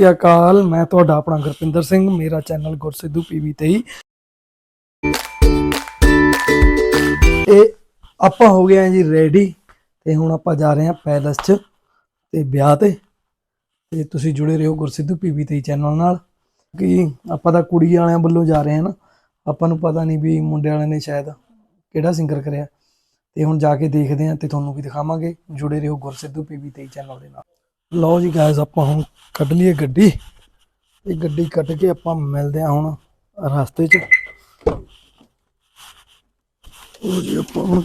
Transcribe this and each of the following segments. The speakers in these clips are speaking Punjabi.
ਸ੍ਰੀ ਅਕਾਲ, ਮੈਂ ਤੁਹਾਡਾ ਆਪਣਾ ਗੁਰਪਿੰਦਰ ਸਿੰਘ, ਮੇਰਾ ਚੈਨਲ ਗੁਰਸਿੱਧੂ ਪੀਵੀ 23 ਇਹ ਆਪਾਂ ਹੋ ਗਏ ਆ ਜੀ ਰੈਡੀ, ਤੇ ਹੁਣ ਆਪਾਂ ਜਾ ਰਹੇ ਹਾਂ ਪੈਲਸ 'ਚ, ਤੇ ਵਿਆਹ ਤੇ। ਤੇ ਤੁਸੀਂ ਜੁੜੇ ਰਹੋ ਗੁਰਸਿੱਧੂ ਪੀਵੀ 23 ਚੈਨਲ ਨਾਲ। ਕਿ ਆਪਾਂ ਤਾਂ ਕੁੜੀ ਵਾਲਿਆਂ ਵੱਲੋਂ ਜਾ ਰਹੇ ਹਾਂ ਨਾ, ਆਪਾਂ ਨੂੰ ਪਤਾ ਨਹੀਂ ਵੀ ਮੁੰਡੇ ਵਾਲਿਆਂ ਨੇ ਸ਼ਾਇਦ ਕਿਹੜਾ ਸਿੰਗਰ ਕਰਿਆ। ਤੇ ਹੁਣ ਜਾ ਕੇ ਦੇਖਦੇ ਹਾਂ ਤੇ ਤੁਹਾਨੂੰ ਵੀ ਦਿਖਾਵਾਂਗੇ। ਜੁੜੇ ਰਹੋ ਗੁਰਸਿੱਧੂ ਪੀਵੀ 23 ਚੈਨਲ ਦੇ ਨਾਲ। ਲਓ ਜੀ ਗਾਇਸ ਆਪਾਂ ਹੁਣ ਕੱਢ ਲਈਏ ਗੱਡੀ। ਇਹ ਗੱਡੀ ਕੱਢ ਕੇ ਆਪਾਂ ਮਿਲਦੇ ਹਾਂ ਹੁਣ ਰਸਤੇ 'ਚ। ਉਹ ਜੀ, ਆਪਾਂ ਹੁਣ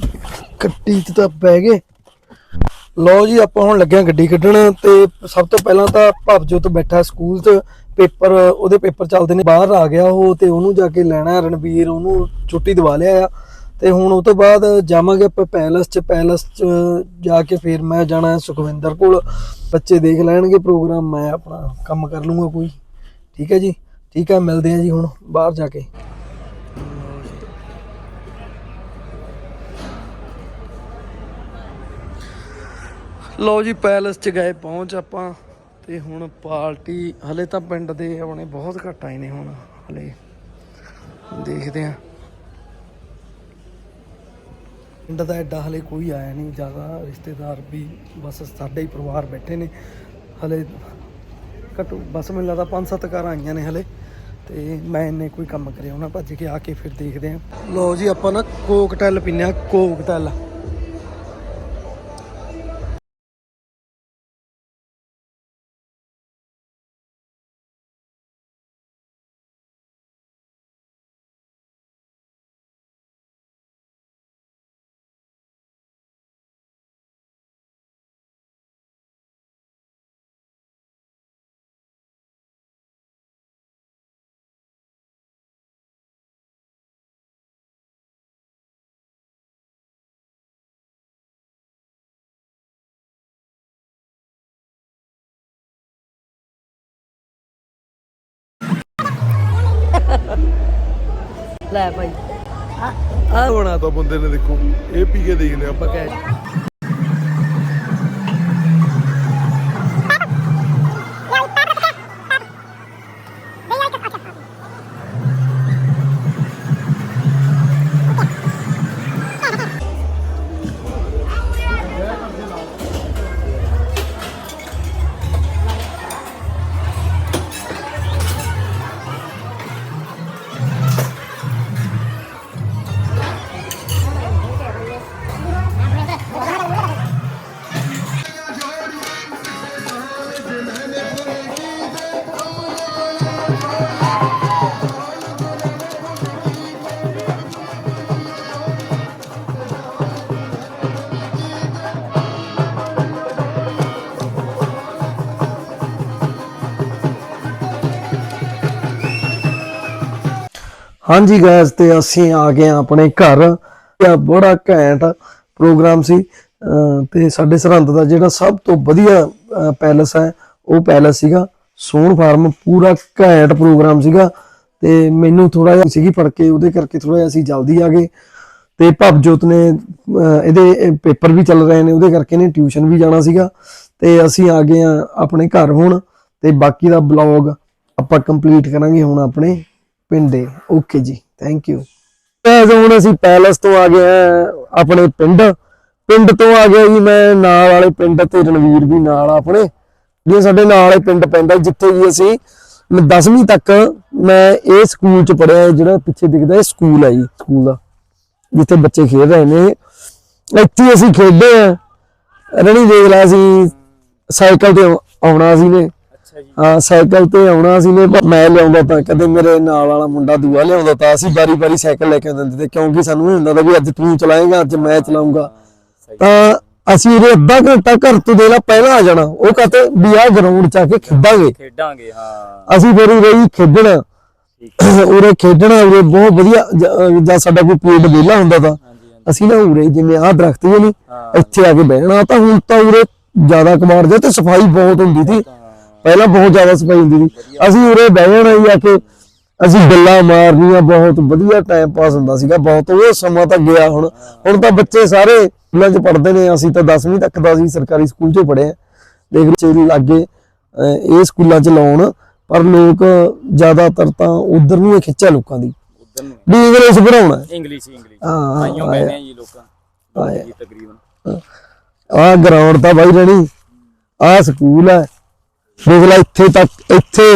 ਗੱਡੀ 'ਚ ਤਾਂ ਬਹਿ ਗਏ। ਲਓ ਜੀ, ਆਪਾਂ ਹੁਣ ਲੱਗਿਆ ਗੱਡੀ ਕੱਢਣ ਤੇ ਸਭ ਤੋਂ ਪਹਿਲਾਂ ਤਾਂ ਭਵਜੋਤ ਬੈਠਾ ਸਕੂਲ 'ਚ। ਪੇਪਰ, ਉਹਦੇ ਪੇਪਰ ਚੱਲਦੇ ਨੇ, ਬਾਹਰ ਆ ਗਿਆ ਉਹ ਤੇ ਉਹਨੂੰ ਜਾ ਕੇ ਲੈਣਾ ਰਣਵੀਰ ਉਹਨੂੰ ਛੁੱਟੀ ਦਵਾ ਲਿਆ ਆ। ਤੇ ਹੁਣ ਉਹ ਤੋਂ ਬਾਅਦ ਜਾਵਾਂਗੇ ਆਪਾਂ ਪੈਲਸ 'ਚ ਪੈਲਸ 'ਚ ਜਾ ਕੇ ਫਿਰ ਮੈਂ ਜਾਣਾ ਹੈ ਸੁਖਵਿੰਦਰ ਕੋਲ। ਬੱਚੇ ਦੇਖ ਲੈਣਗੇ ਪ੍ਰੋਗਰਾਮ, ਮੈਂ ਆਪਣਾ ਕੰਮ ਕਰ ਲੂੰਗਾ ਕੋਈ। ਠੀਕ ਹੈ ਜੀ? ਠੀਕ ਹੈ, ਮਿਲਦੇ ਹਾਂ ਜੀ ਹੁਣ ਬਾਹਰ ਜਾ ਕੇ। ਲਓ ਜੀ, ਪੈਲਸ 'ਚ ਗਏ, ਪਹੁੰਚ ਆਪਾਂ। ਤੇ ਹੁਣ ਪਾਰਟੀ, ਹਲੇ ਤਾਂ ਪਿੰਡ ਦੇ ਆਪਣੇ ਬਹੁਤ ਘੱਟ ਆਏ ਨੇ ਹੁਣ, ਹਲੇ। ਦੇਖਦੇ ਆਂ ਪਿੰਡ ਦਾ ਐਡਾ ਹਲੇ ਕੋਈ ਆਇਆ ਨਹੀਂ, ਜ਼ਿਆਦਾ ਰਿਸ਼ਤੇਦਾਰ ਵੀ ਬਸ ਸਾਡੇ ਹੀ ਪਰਿਵਾਰ ਬੈਠੇ ਨੇ। ਹਲੇ ਘੱਟੋ, ਬਸ ਮੈਨੂੰ ਲੱਗਦਾ ਪੰਜ ਸੱਤ ਘਰ ਆਈਆਂ ਨੇ ਹਲੇ ਤੇ ਮੈਂ ਇੰਨੇ ਕੋਈ ਕੰਮ ਕਰਿਆ ਉਹਨਾਂ ਭੱਜ ਕੇ ਆ ਕੇ ਫਿਰ ਦੇਖਦੇ ਆਂ। ਲਓ ਜੀ, ਆਪਾਂ ਨਾ ਕੋਕਟੇਲ ਪੀਨੇ ਆ, ਕੋਕਟੇਲ। ਲੈ ਭਾਈ। ਆ ਬਣਾਤਾ ਬੰਦੇ ਨੇ ਦੇਖੋ ਇਹ ਪੀ ਕੇ ਦੇਖਦੇ ਆਪਾਂ ਬਕੈਟ ਹਾਂਜੀ ਗਾਇਸ ਤੇ ਅਸੀਂ ਆ ਗਏ ਹਾਂ ਆਪਣੇ ਘਰ। ਇਹ ਬੜਾ ਘੈਂਟ ਪ੍ਰੋਗਰਾਮ ਸੀ। ਤੇ ਸਾਡੇ ਸਰਹੰਦ ਦਾ ਜਿਹੜਾ ਸਭ ਤੋਂ ਵਧੀਆ ਪੈਲਸ ਹੈ, ਉਹ ਪੈਲਸ ਸੀਗਾ। ਸੋਨ ਫਾਰਮ ਪੂਰਾ ਘੈਂਟ ਪ੍ਰੋਗਰਾਮ ਸੀਗਾ। ਤੇ ਮੈਨੂੰ ਥੋੜਾ ਜਿਹਾ ਸੀਗੀ ਫੜ ਕੇ ਉਹਦੇ ਕਰਕੇ ਥੋੜਾ ਜਿਹਾ ਅਸੀਂ ਜਲਦੀ ਆ ਗਏ। ਤੇ ਭਵਜੋਤ ਨੇ ਇਹਦੇ ਪੇਪਰ ਵੀ ਚੱਲ ਰਹੇ ਨੇ, ਉਹਦੇ ਕਰਕੇ ਨੇ ਟਿਊਸ਼ਨ ਵੀ ਜਾਣਾ ਸੀਗਾ। ਤੇ ਅਸੀਂ ਆ ਗਏ ਆ ਆਪਣੇ ਘਰ ਹੁਣ। ਤੇ ਬਾਕੀ ਦਾ ਬਲੌਗ ਆਪਾਂ ਕੰਪਲੀਟ ਕਰਾਂਗੇ ਹੁਣ ਆਪਣੇ। ਪਿੰਡੇ। ਓਕੇ ਜੀ ਥੈਂਕ ਯੂ ਐਜ਼ ਹੁਣ ਅਸੀਂ ਪੈਲਸ ਤੋਂ ਆ ਗਏ ਆ ਆਪਣੇ ਪਿੰਡ। ਪਿੰਡ ਤੋਂ ਆ ਗਿਆ ਜੀ ਮੈਂ ਨਾਲ ਵਾਲੇ ਪਿੰਡ ਤੇ ਰਣਵੀਰ ਵੀ ਨਾਲ ਆਪਣੇ। ਜੇ ਸਾਡੇ ਨਾਲ ਵਾਲੇ ਪਿੰਡ ਪੈਂਦਾ ਜਿੱਥੇ ਜੀ ਅਸੀਂ 10ਵੀਂ ਤੱਕ ਮੈਂ ਇਹ ਸਕੂਲ ਚ ਪੜਿਆ ਜਿਹੜਾ ਪਿੱਛੇ ਦਿਖਦਾ ਇਹ ਸਕੂਲ ਹੈ ਜੀ ਸਕੂਲ ਦਾ ਜਿੱਥੇ ਬੱਚੇ ਖੇਡ ਰਹੇ ਨੇ। ਇੱਥੇ ਅਸੀਂ ਖੇਡੇ ਆ। ਰਣੀ ਦੇਖ ਲਿਆ ਸੀ ਸਾਈਕਲ ਤੇ ਆਉਣਾ ਸੀ ਨੇ। ਹਾਂ ਸਾਈਕਲ ਤੇ ਆਉਣਾ ਸੀ ਨੇ ਪਰ ਮੈਂ ਲਿਆਉਂਦਾ ਤਾਂ ਕਦੇ ਮੇਰੇ ਨਾਲ ਵਾਲਾ ਮੁੰਡਾ ਦੂਆ ਲਿਆਉਂਦਾ ਤਾਂ ਅਸੀਂ ਬਾਰੀ-ਬਾਰੀ ਸਾਈਕਲ ਲੈ ਕੇ ਆਉਂਦੇ ਤੇ ਕਿਉਂਕਿ ਸਾਨੂੰ ਇਹ ਹੁੰਦਾ ਤਾਂ ਵੀ ਅੱਜ ਤੂੰ ਚਲਾਏਗਾ ਅੱਜ ਮੈਂ ਚਲਾਉਂਗਾ ਤਾਂ ਅਸੀਂ ਇਹ ਅੱਧਾ ਘੰਟਾ ਘਰ ਤੋਂ ਦੇ ਲਾ ਪਹਿਲਾਂ ਆ ਜਾਣਾ ਉਹ ਕਹਤੇ ਵੀ ਆਹ ਗਰਾਊਂਡ ਚ ਆ ਕੇ ਖੇਡਾਂਗੇ। ਖੇਡਾਂਗੇ ਹਾਂ। ਅਸੀਂ ਫਿਰ ਉਰੇ ਹੀ ਖੇਡਣਾ। ਉਰੇ ਖੇਡਣਾ ਉਰੇ ਬਹੁਤ ਵਧੀਆ ਜ- ਜਦ ਸਾਡਾ ਕੋਈ ਪੀਰੀਅਡ ਵਿਹਲਾ ਹੁੰਦਾ ਤਾਂ ਅਸੀਂ ਨਾ ਉਰੇ ਜਿਵੇਂ ਆਹ ਦਰਖਤ ਜਿਹੇ ਨਹੀਂ ਇੱਥੇ ਆ ਕੇ ਬਹਿਣਾ ਤਾਂ ਹੁਣ ਤਾਂ ਉਰੇ ਜ਼ਿਆਦਾ ਕਮਾਰ ਜਾ ਤੇ ਸਫ਼ਾਈ ਬਹੁਤ ਹੁੰਦੀ ਸੀ। ਪਹਿਲਾਂ ਬਹੁਤ ਜ਼ਿਆਦਾ ਸਫ਼ਾਈ ਹੁੰਦੀ ਸੀ। ਅਸੀਂ ਉਰੇ ਬਹਿ ਜਾਣਾ ਹੀ ਆ ਕੇ ਅਸੀਂ ਗੱਲਾਂ ਮਾਰਨੀਆਂ ਬਹੁਤ ਵਧੀਆ ਟਾਈਮ ਪਾਸ ਹੁੰਦਾ ਸੀਗਾ ਬਹੁਤ। ਉਹ ਸਮਾਂ ਤਾਂ ਗਿਆ ਹੁਣ। ਹੁਣ ਤਾਂ ਬੱਚੇ ਸਾਰੇ ਸਕੂਲਾਂ 'ਚ ਪੜ੍ਹਦੇ ਨੇ। ਅਸੀਂ ਤਾਂ 10ਵੀਂ ਤੱਕ ਦਾ ਅਸੀਂ ਸਰਕਾਰੀ ਸਕੂਲ 'ਚ ਪੜ੍ਹੇ ਆ। ਦੇਖ ਲਓ ਲੱਗੇ ਇਹ ਸਕੂਲਾਂ ਚ ਲਾਉਣ ਪਰ ਲੋਕ ਜ਼ਿਆਦਾਤਰ ਤਾਂ ਉਧਰ ਨੂੰ ਹੀ ਖਿੱਚਿਆ ਲੋਕਾਂ ਦੀ। ਵੀ ਇੰਗਲਿਸ਼ ਪੜਾਉਣਾ ਇੰਗਲਿਸ਼ ਇੰਗਲਿਸ਼ ਹਾਂ, ਆਈਓ ਕਹਿੰਦੇ ਆ ਜੀ ਲੋਕਾਂ। ਜੀ ਤਕਰੀਬਨ। ਗਰਾਊਂਡ ਤਾਂ ਬਾਈ ਰਣੀ। ਆਹ ਸਕੂਲ ਹੈ ਦੇਖ ਲੈ ਇੱਥੇ ਤੱਕ, ਇੱਥੇ।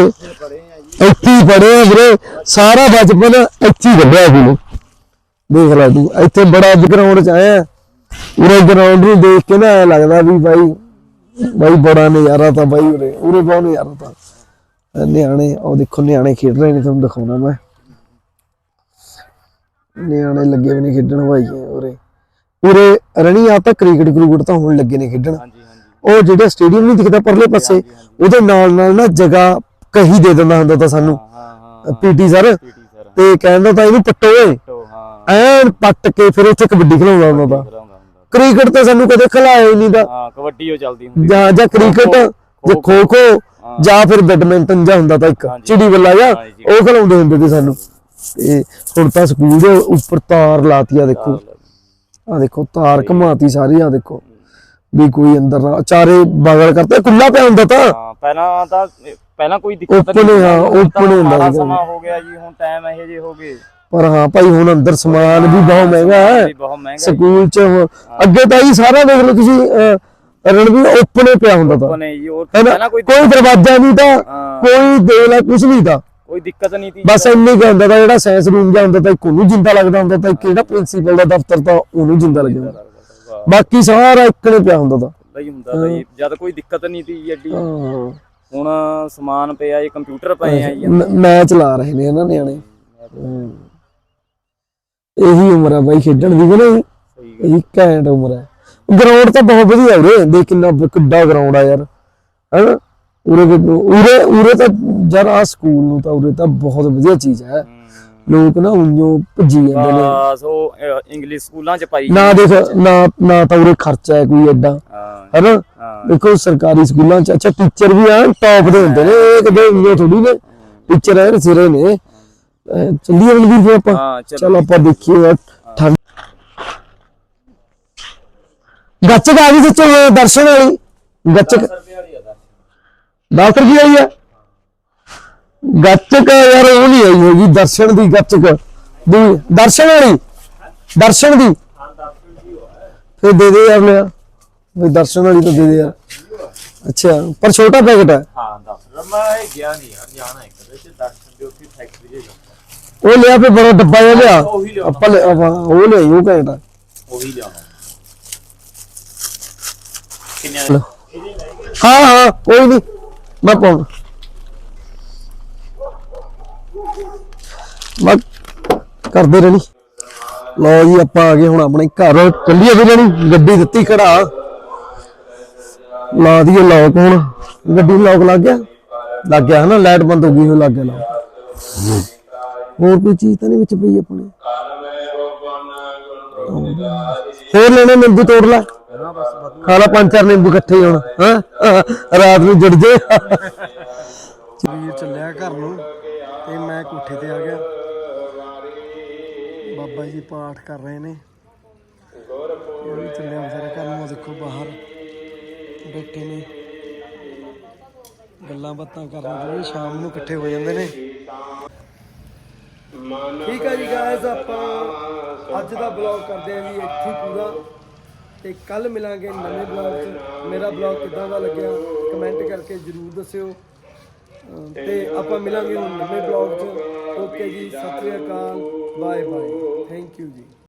ਇੱਥੇ ਹੀ ਵੀਰੇ। ਸਾਰਾ ਬਚਪਨ ਇੱਥੇ ਹੀ ਸੀ ਨੇ ਦੇਖ ਲੈ ਤੂੰ, ਇੱਥੇ ਬੜਾ ਗਰਾਊਂਡ ਚ ਆਇਆ। ਉਰੇ ਗਰਾਊਂਡ ਨੂੰ ਦੇਖ ਕੇ ਨਾ ਲੱਗਦਾ ਵੀ ਬਾਈ ਬਾਈ ਬੜਾ ਨਜ਼ਾਰਾ ਤਾਂ ਬਾਈ ਉਰੇ ਉਰੇ ਬਹੁਤ ਨਜ਼ਾਰਾ ਤਾਂ। ਨਿਆਣੇ ਉਹ ਦੇਖੋ ਨਿਆਣੇ ਖੇਡ ਰਹੇ ਨੇ, ਤੁਹਾਨੂੰ ਦਿਖਾਉਣਾ ਮੈਂ। ਨਿਆਣੇ ਲੱਗੇ ਵੀ ਨੇ ਖੇਡਣ ਭਾਈ ਉਰੇ। ਉਰੇ ਰਣੀ ਆ ਤਾਂ ਕ੍ਰਿਕਟ ਕ੍ਰਿਕਟ ਤਾਂ ਹੁਣ ਲੱਗੇ ਨੇ ਖੇਡਣ। ਉਹ ਜਿਹੜਾ ਸਟੇਡੀਅਮ ਨਹੀਂ ਦਿਖਦਾ ਪਰਲੇ ਪਾਸੇ ਉਹਦੇ ਨਾਲ ਨਾਲ ਨਾ ਜਗ੍ਹਾ ਕਹੀ ਦੇ ਦਿੰਦਾ ਹੁੰਦਾ ਤਾਂ ਸਾਨੂੰ। PT sir. ਤੇ ਕਹਿੰਦਾ ਤਾਂ ਇਹਨੂੰ ਪੱਟੋ ਓਏ ਤੋ ਹਾਂ। ਐਨ ਪੱਟ ਕੇ ਫਿਰ ਉੱਥੇ ਕਬੱਡੀ ਖਿਲਾਉਂਦਾ ਹੁੰਦਾ ਤਾਂ। ਕ੍ਰਿਕਟ ਤਾਂ ਸਾਨੂੰ ਕਦੇ ਖਿਲਾਇਆ ਹੀ ਨਹੀਂ ਦਾ। ਹਾਂ ਕਬੱਡੀ ਉਹ ਚੱਲਦੀ ਹੁੰਦੀ ਜਾਂ ਜਾਂ ਕ੍ਰਿਕਟ ਜਾਂ ਖੋ ਖੋ ਜਾਂ ਫਿਰ ਬੈਡਮਿੰਟਨ ਜਾਂ ਹੁੰਦਾ ਤਾਂ ਇੱਕ। ਚਿੜੀ ਬੱਲਾ ਜਾਂ। ਉਹ ਖਿਲਾਉਂਦੇ ਹੁੰਦੇ ਤੇ ਸਾਨੂੰ। ਤੇ ਹੁਣ ਤਾਂ ਸਕੂਲ ਦੇ ਉੱਪਰ ਤਾਰ ਲਾਤੀ ਆ ਦੇਖੋ। ਆ ਦੇਖੋ ਤਾਰ ਘਮਾਤੀ ਸਾਰੀ ਆ ਦੇਖੋ। ਵੀ ਕੋਈ ਅੰਦਰ ਨਾ ਚਾਰੇ ਬਗਲ ਕਰਤੇ ਖੁੱਲਾ ਪਿਆ ਹੁੰਦਾ ਤਾਂ। ਹਾਂ ਪਹਿਲਾਂ ਤਾਂ ਪਹਿਲਾਂ ਕੋਈ ਦਿੱਕਤ Open ਹੀ, ਹਾਂ, ਹੁਣ ਤਾਂ open ਹੁੰਦਾ ਮਾੜਾ ਸੀਗਾ। ਸਮਾਂ ਹੋ ਗਿਆ ਜੀ ਹੁਣ ਟਾਈਮ ਇਹੋ ਜਿਹੇ ਹੋ ਗਏ। ਪਰ ਹਾਂ ਭਾਈ ਹੁਣ ਅੰਦਰ ਸਮਾਨ ਵੀ ਬਹੁਤ ਮਹਿੰਗਾ ਹੈ। ਸਕੂਲ ਚ ਅੱਗੇ ਤਾਂ ਹੀ ਸਾਰਾ ਦੇਖ ਲਓ ਤੁਸੀਂ ਰਣਵੀਰ ਓਪਨ ਹੀ ਪਿਆ ਹੁੰਦਾ ਤਾਂ। ਕੋਈ ਦਰਵਾਜ਼ਾ ਨਹੀਂ ਤਾਂ। ਕੋਈ ਦੇ ਲੈ ਕੁਝ ਨਹੀਂ ਤਾਂ। ਕੋਈ ਦਿੱਕਤ ਨਹੀਂ ਸੀ ਬਸ ਇੰਨੇ ਕੁ ਹੁੰਦਾ ਤਾਂ ਜਿਹੜਾ ਸਾਇੰਸ ਰੂਮ ਜਾਂ ਹੁੰਦਾ ਤਾਂ ਇੱਕ ਉਹਨੂੰ ਜਿੰਦਾ ਲੱਗਦਾ ਹੁੰਦਾ ਤਾਂ ਇੱਕ ਜਿਹੜਾ ਪ੍ਰਿੰਸੀਪਲ ਦਾ ਦਫ਼ਤਰ ਤਾਂ ਉਹਨੂੰ ਜਿੰਦਾ ਲੱਗਦਾ ਬਾਕੀ ਸਾਰਾ ਇੱਕ ਨੇ ਪਿਆ ਹੁੰਦਾ ਤਾਂ। ਲਈ ਹੁੰਦਾ ਤਾਂ ਜੀ। ਜਦ ਕੋਈ ਦਿੱਕਤ ਨਹੀਂ ਸੀ ਐਡੀ। ਹਾਂ। ਹੁਣ ਸਮਾਨ ਪਿਆ ਜੀ ਕੰਪਿਊਟਰ ਪਏ ਆ ਜੀ। ਮ- ਮੈਚ ਲਾ ਰਹੇ ਨੇ ਇਹਨਾਂ ਨਿਆਣੇ। ਇਹੀ ਉਮਰ ਆ ਬਾਈ ਖੇਡਣ ਦੀ ਗੱਲ। ਇਹ ਘੈਂਟ ਉਮਰ ਹੈ ਗਰਾਊਂਡ ਤਾਂ ਬਹੁਤ ਵਧੀਆ ਉਰੇ। ਦੇਖ ਕਿੰਨਾ ਕਿੱਡਾ ਗਰਾਊਂਡ ਆ ਯਾਰ। ਹੈਨਾ? ਉਰੇ ਦੇ- ਉਰੇ ਉਰੇ ਤਾਂ ਆ ਸਕੂਲ ਨੂੰ ਤਾਂ ਉਰੇ ਤਾਂ ਬਹੁਤ ਵਧੀਆ ਚੀਜ਼ ਹੈ। ਲੋਕ ਨਾ ਉਈਓ ਭੱਜੀ ਜਾਂਦੇ ਨੇ। ਉਹ ਅਹ, ਇੰਗਲਿਸ਼ ਸਕੂਲਾਂ ਚ ਪਾਈ ਨਾ ਦੇਖ ਨਾ। ਨਾ ਤਾਂ ਉਰੇ ਖਰਚਾ ਹੈ ਕੋਈ ਐਡਾ ਹਾਂ। ਹੈਨਾ? ਹਾਂ। ਦੇਖੋ ਸਰਕਾਰੀ ਸਕੂਲਾਂ ਚ ਅੱਛਾ ਟੀਚਰ ਵੀ ਆ ਟੌਪ ਦੇ ਹੁੰਦੇ ਨੇ ਇਹ ਕਦੇ ਉਈਓ ਥੋੜੀ ਨੇ। ਟੀਚਰ ਐ ਸਿਰੇ ਨੇ। ਅਹ ਚੱਲੀਏ ਰਣਵੀਰ ਆਪਾਂ। ਹਾਂ ਚਲੋ ਚਲੋ ਆਪਾਂ ਦੇਖੀਏ ਯਾਰ ਠੰਡ। ਗੱਚਕ ਆ ਗਈ ਸੱਚੋ ਦਰਸ਼ਨ ਵਾਲੀ। ਗੱਚਕ। 10 ਰੁਪਏ ਆਈ ਹੈ ਗੱਚਕ ਯਾਰ ਉਹ ਨਹੀਂ ਆਈ ਹੈਗੀ ਦਰਸ਼ਨ ਦੀ ਗੱਚਕ ਦੀ ਦਰਸ਼ਨ ਵਾਲੀ ਦਰਸ਼ਨ ਦੀ? ਫਿਰ ਦੇ ਦੇ ਯਾਰ ਲਿਆ। ਵੀ ਦਰਸ਼ਨ ਵਾਲੀ ਤਾਂ ਦੇ ਦੇ ਯਾਰ। ਅੱਛਾ ਪਰ ਛੋਟਾ ਪੈਕਟ ਹੈ। ਹਾਂ ਦੱਸ। ਮੈਂ ਇਹ ਗਿਆ ਨਹੀਂ ਯਾਰ ਜਾਣਾ ਇੱਕ ਦੇ ਤੇ ਦਰਸ਼ਨ ਦੇ ਉੱਥੇ ਫੈਕਟਰੀ ਜੇ ਉਹ ਲਿਆ ਫਿਰ ਬੜਾ ਡੱਬਾ ਜਿਹਾ ਲਿਆ। ਆਪਾਂ ਲੈ- ਆਪਾਂ ਉਹ ਲਿਆ ਉਹ ਪੈਕਟ ਹੈ ਉਹੀ ਲਿਆਉਣਾ। ਕਿੰਨੇ। ਹਾਂ ਹਾਂ ਕੋਈ ਨਹੀਂ ਮੈਂ ਪਾਉਂ ਮੈਂ ਕਰਦੇ ਰਹਿਣੀ। ਲਓ ਜੀ, ਆਪਾਂ ਆ ਗਏ ਹੁਣ ਆਪਣੇ ਘਰ। ਚੱਲੀਏ ਵੀ ਰਹਿਣੀ ਗੱਡੀ ਦਿੱਤੀ ਖੜਾ। ਲਾ ਦਈਏ ਲੋਕ ਹੁਣ। ਗੱਡੀ ਲੋਕ ਲੱਗ ਗਿਆ? ਲੱਗ ਗਿਆ ਹਨਾ ਲਾਈਟ ਬੰਦ ਹੋ ਗਈ ਹੋ ਲੱਗ ਗਿਆ ਲੋਕ ਹੋਰ ਕੋਈ ਚੀਜ਼ ਤਾਂ ਨਹੀਂ ਵਿੱਚ ਪਈ ਆਪਣੇ? ਹੋਰ ਲੈਣੇ ਨਿੰਬੂ ਤੋੜ ਲੈ ਖਾ ਲਾ ਪੰਜ ਚਾਰ ਨਿੰਬੂ ਇਕੱਠੇ ਹੀ ਹੁਣ, ਹਾਂ? ਰਾਤ ਨੂੰ ਜੜ ਜੇ। ਵੀਰ ਚੱਲਿਆ ਘਰ ਨੂੰ, ਤੇ ਮੈਂ ਕੋਠੇ ਤੇ ਆ ਗਿਆ। ਬਾਬਾ ਜੀ ਪਾਠ ਕਰ ਰਹੇ ਨੇ। ਇਹ ਵੀ ਚੱਲਿਆ ਵਿਚਾਰਾ ਘਰ ਦੇਖੋ ਬਾਹਰ ਬੈਠੇ ਨੇ। ਗੱਲਾਂ ਬਾਤਾਂ ਕਰਨ ਜਿਹੜੇ ਸ਼ਾਮ ਨੂੰ ਇਕੱਠੇ ਹੋ ਜਾਂਦੇ ਨੇ। ਠੀਕ ਹੈ ਜੀ ਗਾਇਸ ਆਪਾਂ ਅੱਜ ਦਾ ਬਲੌਗ ਕਰਦੇ ਹਾਂ ਜੀ ਇੱਥੇ ਪੂਰਾ। ਤੇ ਕੱਲ ਮਿਲਾਂਗੇ ਨਵੇਂ ਬਲੌਗ 'ਚ। ਮੇਰਾ ਬਲੌਗ ਕਿਦਾਂ ਦਾ ਲੱਗਿਆ ਕਮੈਂਟ ਕਰਕੇ ਜਰੂਰ ਦੱਸਿਓ। ਅਮ ਤੇ ਆਪਾਂ ਮਿਲਾਂਗੇ ਹੁਣ ਨਵੇਂ ਬਲੌਗ 'ਚ। Okay ji, Sat Sri Akal bye bye thank you ji